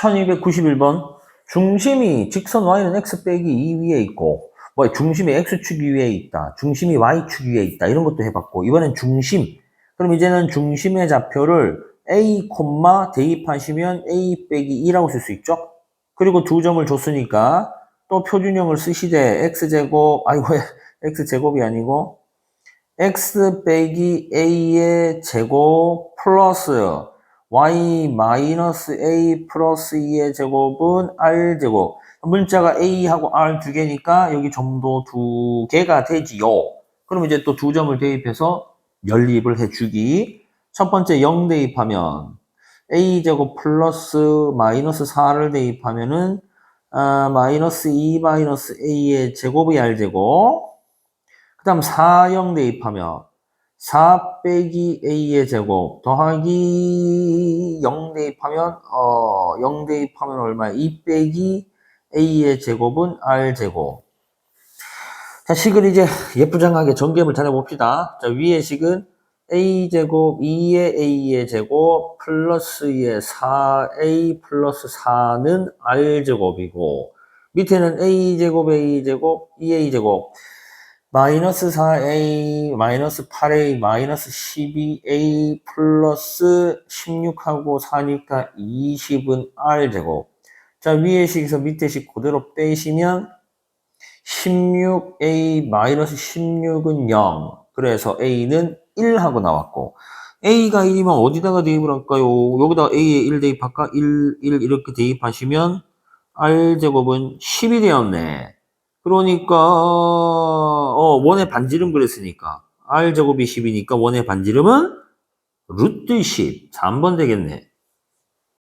1291번. 중심이 직선 y는 x 빼기 2 위에 있고, 뭐 중심이 x축 위에 있다. 중심이 y축 위에 있다. 이런 것도 해봤고, 이번엔 중심. 그럼 이제는 중심의 좌표를 a, 대입하시면 a 빼기 2라고 쓸 수 있죠? 그리고 두 점을 줬으니까 또 표준형을 쓰시되 x제곱, 아이고, x제곱이 아니고 x 빼기 a의 제곱 플러스 y 마이너스 a 플러스 2의 제곱은 r 제곱 문자가 a하고 r 두 개니까 여기 점도 두 개가 되지요. 그럼 이제 또 두 점을 대입해서 연립을 해주기. 첫 번째 0 대입하면 a 제곱 플러스 마이너스 4를 대입하면은 아, 마이너스 2 마이너스 a의 제곱이 r 제곱. 그 다음 4, 0 대입하면 4 빼기 a의 제곱 더하기 0 대입하면 어, 0 대입하면 얼마야? 2 빼기 a의 제곱은 r 제곱. 자, 식을 이제 예쁘장하게 전개를 잘 해봅시다. 자, 위의 식은 a 제곱 2의 a의 제곱 플러스 2의 4a 플러스 4는 r 제곱이고 밑에는 a 제곱 a 제곱 2a 제곱 마이너스 4a, 마이너스 8a, 마이너스 12a 플러스 16하고 4니까 20은 r제곱. 자, 위의 식에서 밑에 식 그대로 빼시면 16a 마이너스 16은 0. 그래서 a는 1 하고 나왔고 a가 1이면 어디다가 대입을 할까요? 여기다 a에 1 대입할까? 1, 1 이렇게 대입하시면 r제곱은 10이 되었네. 그러니까 어, 원의 반지름 그랬으니까 r제곱이 10이니까 원의 반지름은 루트 10. 3번 되겠네.